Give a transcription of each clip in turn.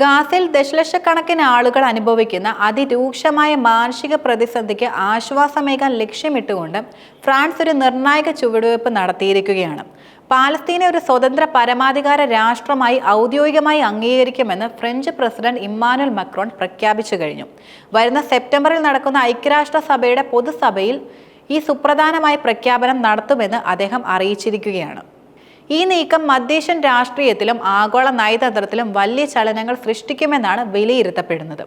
ഗാസയിൽ ദശലക്ഷക്കണക്കിന് ആളുകൾ അനുഭവിക്കുന്ന അതിരൂക്ഷമായ മാനസിക പ്രതിസന്ധിക്ക് ആശ്വാസമേകാൻ ലക്ഷ്യമിട്ടുകൊണ്ട് ഫ്രാൻസ് ഒരു നിർണായക ചുവടുവയ്പ് നടത്തിയിരിക്കുകയാണ്. പാലസ്തീനെ ഒരു സ്വതന്ത്ര പരമാധികാര രാഷ്ട്രമായി ഔദ്യോഗികമായി അംഗീകരിക്കുമെന്ന് ഫ്രഞ്ച് പ്രസിഡന്റ് ഇമ്മാനുവൽ മക്രോൺ പ്രഖ്യാപിച്ചു കഴിഞ്ഞു. വരുന്ന സെപ്റ്റംബറിൽ നടക്കുന്ന ഐക്യരാഷ്ട്രസഭയുടെ പൊതുസഭയിൽ ഈ സുപ്രധാനമായ പ്രഖ്യാപനം നടത്തുമെന്ന് അദ്ദേഹം അറിയിച്ചിരിക്കുകയാണ്. ഈ നീക്കം മധ്യേഷ്യൻ രാഷ്ട്രീയത്തിലും ആഗോള നയതന്ത്രത്തിലും വലിയ ചലനങ്ങൾ സൃഷ്ടിക്കുമെന്നാണ് വിലയിരുത്തപ്പെടുന്നത്.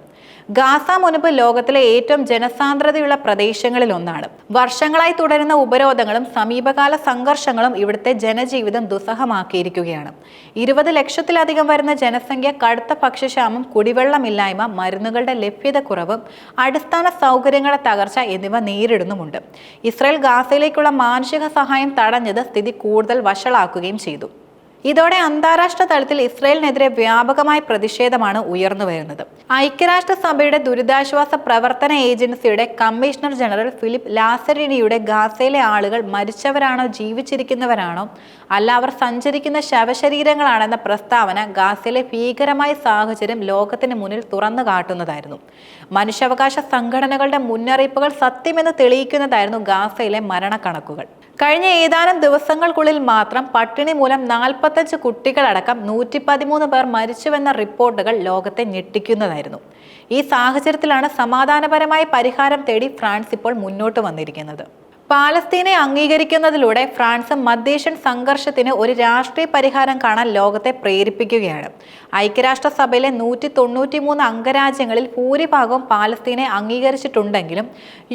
ഗാസ മുൻപ് ലോകത്തിലെ ഏറ്റവും ജനസാന്ദ്രതയുള്ള പ്രദേശങ്ങളിൽ ഒന്നാണ്. വർഷങ്ങളായി തുടരുന്ന ഉപരോധങ്ങളും സമീപകാല സംഘർഷങ്ങളും ഇവിടുത്തെ ജനജീവിതം ദുസ്സഹമാക്കിയിരിക്കുകയാണ്. ഇരുപത് ലക്ഷത്തിലധികം വരുന്ന ജനസംഖ്യ കടുത്ത ഭക്ഷ്യക്ഷാമം കുടിവെള്ളമില്ലായ്മ മരുന്നുകളുടെ ലഭ്യതക്കുറവ് അടിസ്ഥാന സൗകര്യങ്ങളുടെ തകർച്ച എന്നിവ നേരിടുന്നുമുണ്ട്. ഇസ്രായേൽ ഗാസയിലേക്കുള്ള മാനുഷിക സഹായം തടഞ്ഞത് സ്ഥിതി കൂടുതൽ വഷളാക്കുകയും ചെയ്തു. ഇതോടെ അന്താരാഷ്ട്ര തലത്തിൽ ഇസ്രയേലിനെതിരെ വ്യാപകമായ പ്രതിഷേധമാണ് ഉയർന്നു വരുന്നത്. ഐക്യരാഷ്ട്രസഭയുടെ ദുരിതാശ്വാസ പ്രവർത്തന ഏജൻസിയുടെ കമ്മീഷണർ ജനറൽ ഫിലിപ്പ് ലാസരിനിയുടെ ഗാസയിലെ ആളുകൾ മരിച്ചവരാണോ ജീവിച്ചിരിക്കുന്നവരാണോ അല്ല അവർ സഞ്ചരിക്കുന്ന ശവശരീരങ്ങളാണെന്ന പ്രസ്താവന ഗാസയിലെ ഭീകരമായ സാഹചര്യം ലോകത്തിന് മുന്നിൽ തുറന്നു കാട്ടുന്നതായിരുന്നു. മനുഷ്യാവകാശ സംഘടനകളുടെ മുന്നറിയിപ്പുകൾ സത്യമെന്ന് തെളിയിക്കുന്നതായിരുന്നു ഗാസയിലെ മരണക്കണക്കുകൾ. കഴിഞ്ഞ ഏതാനും ദിവസങ്ങൾക്കുള്ളിൽ മാത്രം പട്ടിണി മൂലം നാൽപ്പത്തഞ്ച് കുട്ടികളടക്കം നൂറ്റി പതിമൂന്ന് പേർ മരിച്ചുവെന്ന റിപ്പോർട്ടുകൾ ലോകത്തെ ഞെട്ടിക്കുന്നതായിരുന്നു. ഈ സാഹചര്യത്തിലാണ് സമാധാനപരമായ പരിഹാരം തേടി ഫ്രാൻസ് ഇപ്പോൾ മുന്നോട്ട് വന്നിരിക്കുന്നത്. പാലസ്തീനെ അംഗീകരിക്കുന്നതിലൂടെ ഫ്രാൻസ് മധ്യേഷ്യൻ സംഘർഷത്തിന് ഒരു രാഷ്ട്രീയ പരിഹാരം കാണാൻ ലോകത്തെ പ്രേരിപ്പിക്കുകയാണ്. ഐക്യരാഷ്ട്രസഭയിലെ നൂറ്റി തൊണ്ണൂറ്റി മൂന്ന് അംഗരാജ്യങ്ങളിൽ ഭൂരിഭാഗവും പാലസ്തീനെ അംഗീകരിച്ചിട്ടുണ്ടെങ്കിലും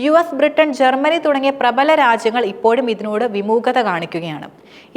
യു എസ് ബ്രിട്ടൻ ജർമ്മനി തുടങ്ങിയ പ്രബല രാജ്യങ്ങൾ ഇപ്പോഴും ഇതിനോട് വിമുഖത കാണിക്കുകയാണ്.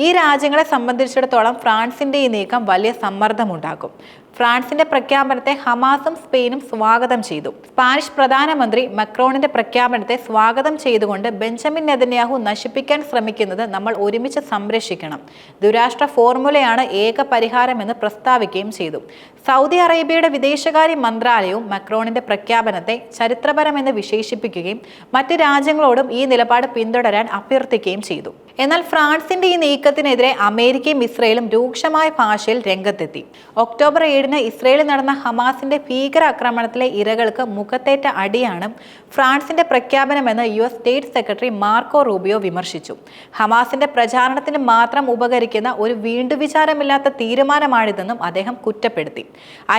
ഈ രാജ്യങ്ങളെ സംബന്ധിച്ചിടത്തോളം ഫ്രാൻസിന്റെ ഈ നീക്കം വലിയ സമ്മർദ്ദമുണ്ടാക്കും. ഫ്രാൻസിന്റെ പ്രഖ്യാപനത്തെ ഹമാസും സ്പെയിനും സ്വാഗതം ചെയ്തു. സ്പാനിഷ് പ്രധാനമന്ത്രി മക്രോണിന്റെ പ്രഖ്യാപനത്തെ സ്വാഗതം ചെയ്തുകൊണ്ട് ബെഞ്ചമിൻ നെതന്യാഹു നശിപ്പിക്കാൻ ശ്രമിക്കുന്നത് നമ്മൾ ഒരുമിച്ച് സംരക്ഷിക്കണം. ദുരാഷ്ട്ര ഫോർമുലയാണ് ഏക പരിഹാരമെന്ന് പ്രസ്താവിക്കുകയും ചെയ്തു. സൗദി അറേബ്യയുടെ വിദേശകാര്യ മന്ത്രാലയവും മക്രോണിന്റെ പ്രഖ്യാപനത്തെ ചരിത്രപരമെന്ന് വിശേഷിപ്പിക്കുകയും മറ്റ് രാജ്യങ്ങളോടും ഈ നിലപാട് പിന്തുടരാൻ അഭ്യർത്ഥിക്കുകയും ചെയ്തു. എന്നാൽ ഫ്രാൻസിന്റെ ഈ നീക്കത്തിനെതിരെ അമേരിക്കയും ഇസ്രയേലും രൂക്ഷമായ ഭാഷയിൽ രംഗത്തെത്തി. ഒക്ടോബർ ഏഴിന് ഇസ്രയേലിൽ നടന്ന ഹമാസിന്റെ ഭീകര ആക്രമണത്തിലെ ഇരകൾക്ക് മുഖത്തേറ്റ അടിയാണ് ഫ്രാൻസിന്റെ പ്രഖ്യാപനമെന്ന് U S state secretary Marco Rubio വിമർശിച്ചു. ഹമാസിന്റെ പ്രചാരണത്തിന് മാത്രം ഉപകരിക്കുന്ന ഒരു വീണ്ടുവിചാരമില്ലാത്ത തീരുമാനമാണിതെന്നും അദ്ദേഹം കുറ്റപ്പെടുത്തി.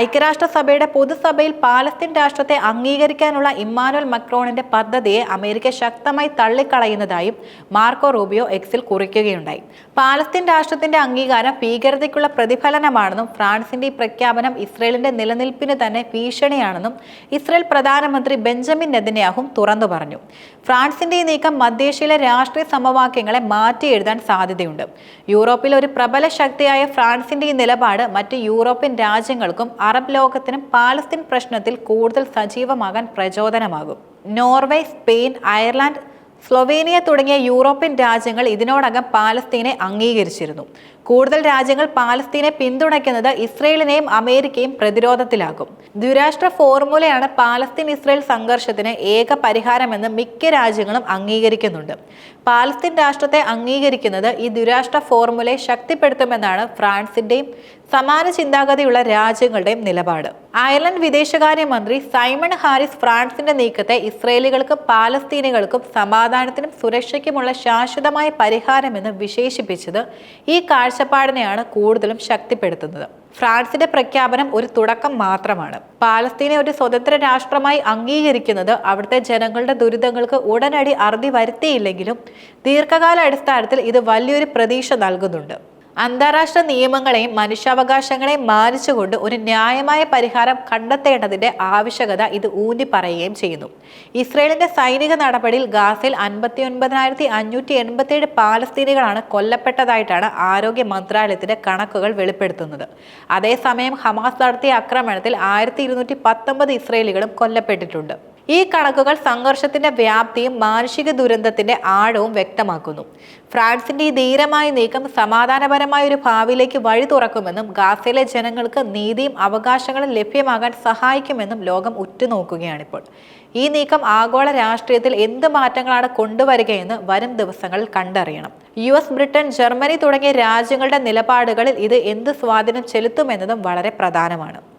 ഐക്യരാഷ്ട്രസഭയുടെ പൊതുസഭയിൽ പാലസ്തീൻ രാഷ്ട്രത്തെ അംഗീകരിക്കാനുള്ള ഇമ്മാനുവൽ മക്രോണിന്റെ പദ്ധതിയെ അമേരിക്ക ശക്തമായി തള്ളിക്കളയുന്നതായും മാർക്കോ റൂബിയോ എക്സിൽ കുറിക്കുകയുണ്ടായി. പാലസ്തീൻ രാഷ്ട്രത്തിന്റെ അംഗീകാരം ഭീകരതയ്ക്കുള്ള പ്രതിഫലനമാണെന്നും ഫ്രാൻസിന്റെ ഈ പ്രഖ്യാപനം ഇസ്രയേലിന്റെ നിലനിൽപ്പിന് തന്നെ ഭീഷണിയാണെന്നും ഇസ്രയേൽ പ്രധാനമന്ത്രി ബെഞ്ചമിൻ നെതന്യാഹും തുറന്നു പറഞ്ഞു. ഫ്രാൻസിന്റെ ഈ നീക്കം മധ്യേഷ്യയിലെ രാഷ്ട്രീയ സമവാക്യങ്ങളെ മാറ്റി എഴുതാൻ സാധ്യതയുണ്ട്. യൂറോപ്പിൽ ഒരു പ്രബല ശക്തിയായ ഫ്രാൻസിന്റെ ഈ നിലപാട് മറ്റ് യൂറോപ്യൻ രാജ്യങ്ങൾക്കും അറബ് ലോകത്തിനും പാലസ്തീൻ പ്രശ്നത്തിൽ കൂടുതൽ സജീവമാകാൻ പ്രചോദനമാകും. നോർവേ സ്പെയിൻ അയർലാൻഡ് സ്ലൊവേനിയ തുടങ്ങിയ യൂറോപ്യൻ രാജ്യങ്ങൾ ഇതിനോടകം പാലസ്തീനെ അംഗീകരിച്ചിരുന്നു. കൂടുതൽ രാജ്യങ്ങൾ പാലസ്തീനെ പിന്തുണയ്ക്കുന്നത് ഇസ്രയേലിനെയും അമേരിക്കയും പ്രതിരോധത്തിലാകും. ദ്വിരാഷ്ട്ര ഫോർമുലയാണ് പാലസ്തീൻ ഇസ്രയേൽ സംഘർഷത്തിന് ഏക പരിഹാരമെന്ന് മിക്ക രാജ്യങ്ങളും അംഗീകരിക്കുന്നുണ്ട്. പാലസ്തീൻ രാഷ്ട്രത്തെ അംഗീകരിക്കുന്നത് ഈ ദ്വിരാഷ്ട്ര ഫോർമുലയെ ശക്തിപ്പെടുത്തുമെന്നാണ് ഫ്രാൻസിന്റെയും സമാന ചിന്താഗതിയുള്ള രാജ്യങ്ങളുടെയും നിലപാട്. അയർലൻഡ് വിദേശകാര്യമന്ത്രി സൈമൺ ഹാരിസ് ഫ്രാൻസിന്റെ നീക്കത്തെ ഇസ്രയേലികൾക്കും പാലസ്തീനുകൾക്കും സമാധാനത്തിനും സുരക്ഷയ്ക്കുമുള്ള ശാശ്വതമായ പരിഹാരമെന്ന് വിശേഷിപ്പിച്ചത് ഈ കാഴ്ചപ്പാടിനെയാണ് കൂടുതലും ശക്തിപ്പെടുത്തുന്നത്. ഫ്രാൻസിന്റെ പ്രഖ്യാപനം ഒരു തുടക്കം മാത്രമാണ്. പാലസ്തീനെ ഒരു സ്വതന്ത്ര രാഷ്ട്രമായി അംഗീകരിക്കുന്നത് അവിടുത്തെ ജനങ്ങളുടെ ദുരിതങ്ങൾക്ക് ഉടനടി അറുതി വരുത്തിയില്ലെങ്കിലും ദീർഘകാല അടിസ്ഥാനത്തിൽ ഇത് വലിയൊരു പ്രതീക്ഷ നൽകുന്നുണ്ട്. അന്താരാഷ്ട്ര നിയമങ്ങളെയും മനുഷ്യാവകാശങ്ങളെയും മാനിച്ചുകൊണ്ട് ഒരു ന്യായമായ പരിഹാരം കണ്ടെത്തേണ്ടതിന്റെ ആവശ്യകത ഇത് ഊന്നി പറയുകയും ചെയ്യുന്നു. ഇസ്രയേലിന്റെ സൈനിക നടപടിയിൽ ഗാസയിൽ അൻപത്തി ഒൻപതിനായിരത്തി അഞ്ഞൂറ്റി എൺപത്തിയേഴ് പാലസ്തീനികളാണ് കൊല്ലപ്പെട്ടതായിട്ടാണ് ആരോഗ്യ മന്ത്രാലയത്തിന്റെ കണക്കുകൾ വെളിപ്പെടുത്തുന്നത്. അതേസമയം ഹമാസ് നടത്തിയ ആക്രമണത്തിൽ ആയിരത്തി ഇരുന്നൂറ്റി പത്തൊമ്പത് ഇസ്രയേലികളും കൊല്ലപ്പെട്ടിട്ടുണ്ട്. ഈ കണക്കുകൾ സംഘർഷത്തിന്റെ വ്യാപ്തിയും മാനുഷിക ദുരന്തത്തിന്റെ ആഴവും വ്യക്തമാക്കുന്നു. ഫ്രാൻസിന്റെ ഈ ധീരമായ നീക്കം സമാധാനപരമായ ഒരു ഭാവിയിലേക്ക് വഴി തുറക്കുമെന്നും ഗാസയിലെ ജനങ്ങൾക്ക് നീതിയും അവകാശങ്ങളും ലഭ്യമാകാൻ സഹായിക്കുമെന്നും ലോകം ഉറ്റുനോക്കുകയാണിപ്പോൾ. ഈ നീക്കം ആഗോള രാഷ്ട്രീയത്തിൽ എന്ത് മാറ്റങ്ങളാണ് കൊണ്ടുവരികയെന്ന് വരും ദിവസങ്ങളിൽ കണ്ടറിയണം. യു എസ് ബ്രിട്ടൻ ജർമ്മനി തുടങ്ങിയ രാജ്യങ്ങളുടെ നിലപാടുകളിൽ ഇത് എന്ത് സ്വാധീനം ചെലുത്തുമെന്നതും വളരെ പ്രധാനമാണ്.